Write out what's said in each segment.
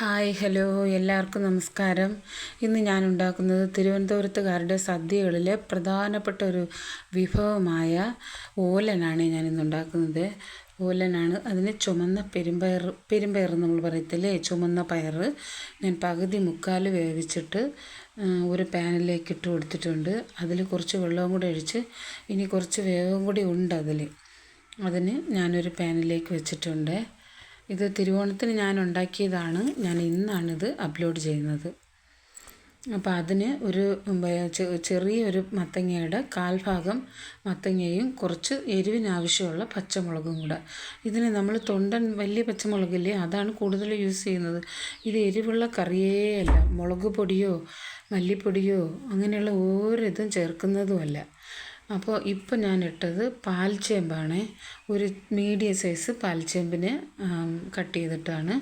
Hi hello എല്ലാവർക്കും നമസ്കാരം. ഇന്ന് ഞാൻ ഉണ്ടാക്കുന്നത് തിരുവനന്തപുരത്തുകാരുടെ സദ്യകളിലെ പ്രധാനപ്പെട്ട ഒരു വിഭവമായ ഓലനാണ് ഞാൻ ഇന്ന് ഉണ്ടാക്കുന്നത്. ഓലനാണ്. അതിന് ചുമന്ന പെരുമ്പയർ പെരുമ്പയർ നമ്മൾ പറയത്തില്ലേ? ചുമന്ന പയർ. ഞാൻ പകുതി മുക്കാൽ വേവിച്ചിട്ട് ഒരു പാനിലേക്ക് ഇട്ട് കൊടുത്തിട്ടുണ്ട്. അതിൽ കുറച്ച് വെള്ളവും കൂടി ഒഴിച്ച് ഇനി കുറച്ച് വേവും കൂടി ഉണ്ട് അതിൽ. അതിന് ഞാനൊരു പാനിലേക്ക് വെച്ചിട്ടുണ്ട്. ഇത് തിരുവോണത്തിന് ഞാൻ ഉണ്ടാക്കിയതാണ്. ഞാൻ ഇന്നാണിത് അപ്ലോഡ് ചെയ്യുന്നത്. അപ്പോൾ അതിന് ഒരു ചെറിയൊരു മത്തങ്ങയുടെ കാൽഭാഗം മത്തങ്ങയും കുറച്ച് എരിവിനാവശ്യമുള്ള പച്ചമുളകും കൂടെ. ഇതിന് നമ്മൾ തൊണ്ടൻ വലിയ പച്ചമുളകില്ലേ അതാണ് കൂടുതൽ യൂസ് ചെയ്യുന്നത്. ഇത് എരിവുള്ള കറിയേ അല്ല. മുളക് പൊടിയോ മല്ലിപ്പൊടിയോ അങ്ങനെയുള്ള ഓരോ ഇതും ചേർക്കുന്നതുമല്ല അപ്പോൾ ഇപ്പോൾ ഞാൻ ഇട്ടത് പാൽച്ചേമ്പാണ് ഒരു മീഡിയം സൈസ് പാൽച്ചേമ്പിന് കട്ട് ചെയ്തിട്ടാണ്.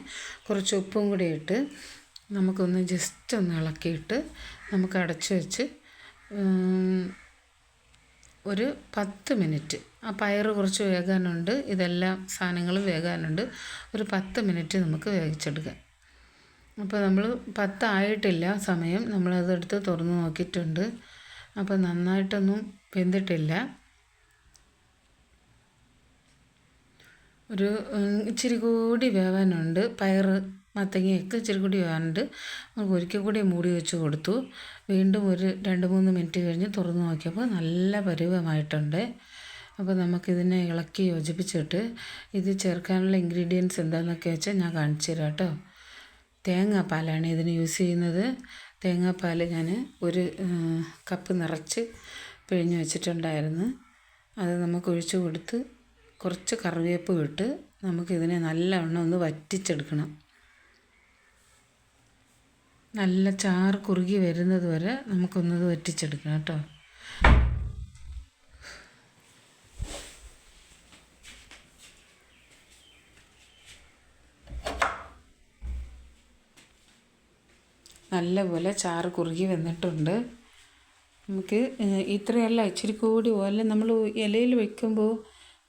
കുറച്ച് ഉപ്പും കൂടി ഇട്ട് നമുക്കൊന്ന് ജസ്റ്റ് ഒന്ന് ഇളക്കിയിട്ട് നമുക്ക് അടച്ചു വെച്ച് ഒരു പത്ത് മിനിറ്റ്. ആ പയറ് കുറച്ച് വേകാനുണ്ട്. ഇതെല്ലാം സാധനങ്ങളും വേകാനുണ്ട്. ഒരു പത്ത് മിനിറ്റ് നമുക്ക് വേവിച്ചെടുക്കാം. അപ്പോൾ നമ്മൾ പത്തായിട്ടില്ല സമയം. നമ്മളതെടുത്ത് തുറന്ന് നോക്കിയിട്ടുണ്ട്. അപ്പോൾ നന്നായിട്ടൊന്നും വെന്തിട്ടില്ല. ഒരു ഇച്ചിരി കൂടി വേവാനുണ്ട്. പയർ മത്തങ്ങയൊക്കെ ഇച്ചിരി കൂടി വേവാനുണ്ട്. നമുക്ക് ഒരിക്കൽ കൂടി മൂടി വെച്ച് കൊടുത്തു. വീണ്ടും ഒരു രണ്ട് മൂന്ന് മിനിറ്റ് കഴിഞ്ഞ് തുറന്നു നോക്കിയപ്പോൾ നല്ല പരുവമായിട്ടുണ്ട്. അപ്പോൾ നമുക്കിതിനെ ഇളക്കി യോജിപ്പിച്ചിട്ട് ഇത് ചേർക്കാനുള്ള ഇൻഗ്രീഡിയൻസ് എന്താണെന്നൊക്കെ വെച്ചാൽ ഞാൻ കാണിച്ചു തരാം കേട്ടോ. തേങ്ങാപ്പാലാണ് ഇതിന് യൂസ് ചെയ്യുന്നത്. തേങ്ങാപ്പാൽ ഞാൻ ഒരു കപ്പ് നിറച്ച് പിഴിഞ്ഞ് വെച്ചിട്ടുണ്ടായിരുന്നു. അത് നമുക്ക് ഒഴിച്ച് കൊടുത്ത് കുറച്ച് കറിവേപ്പ് ഇട്ട് നമുക്കിതിനെ നല്ലവണ്ണം ഒന്ന് വറ്റിച്ചെടുക്കണം. നല്ല ചാറ് കുറുകി വരുന്നത് വരെ നമുക്കൊന്നത് വറ്റിച്ചെടുക്കണം കേട്ടോ. നല്ലപോലെ ചാറ് കുറുകി വന്നിട്ടുണ്ട്. നമുക്ക് ഇത്രയല്ല ഇച്ചിരി കൂടി ഓല നമ്മൾ ഇലയിൽ വെക്കുമ്പോൾ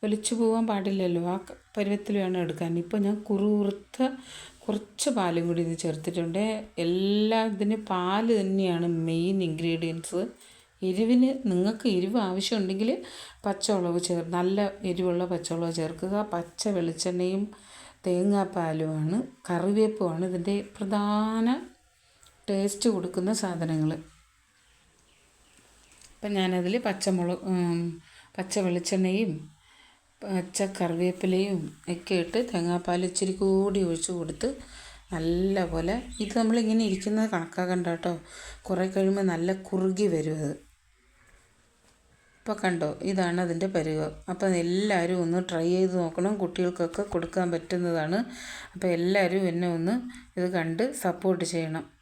ഒലിച്ചു പോകാൻ പാടില്ലല്ലോ. ആ പരുവത്തിൽ വേണം എടുക്കാൻ. ഇപ്പോൾ ഞാൻ കുറുകുറുത്ത കുറച്ച് പാലും കൂടി ഇത് ചേർത്തിട്ടുണ്ട്. എല്ലാ ഇതിന് പാൽ തന്നെയാണ് മെയിൻ ഇൻഗ്രീഡിയൻസ് എരിവിന് നിങ്ങൾക്ക് എരിവ് ആവശ്യമുണ്ടെങ്കിൽ പച്ചമുളക് ചേർ നല്ല എരിവുള്ള പച്ചമുളക് ചേർക്കുക. പച്ച വെളിച്ചെണ്ണയും തേങ്ങാപ്പാലുമാണ് കറിവേപ്പുമാണ് ഇതിന്റെ പ്രധാന ടേസ്റ്റ് കൊടുക്കുന്ന സാധനങ്ങൾ അപ്പം ഞാനതിൽ പച്ചമുളക് പച്ച വെളിച്ചെണ്ണയും പച്ച കറിവേപ്പിലയും ഒക്കെ ഇട്ട് തേങ്ങാപ്പാൽ ഇച്ചിരി കൂടി ഒഴിച്ച് കൊടുത്ത് നല്ല പോലെ ഇത് നമ്മളിങ്ങനെ ഇരിക്കുന്നത് കണക്കാക്കണ്ട കേട്ടോ കുറേ കഴിയുമ്പോൾ നല്ല കുറുകി വരും അത്. ഇപ്പോൾ കണ്ടോ? ഇതാണ് അതിന്റെ പരുവം. അപ്പം എല്ലാവരും ഒന്ന് ട്രൈ ചെയ്ത് നോക്കണം. കുട്ടികൾക്കൊക്കെ കൊടുക്കാൻ പറ്റുന്നതാണ്. അപ്പോൾ എല്ലാവരും എന്നെ ഒന്ന് ഇത് കണ്ട് സപ്പോർട്ട് ചെയ്യണം.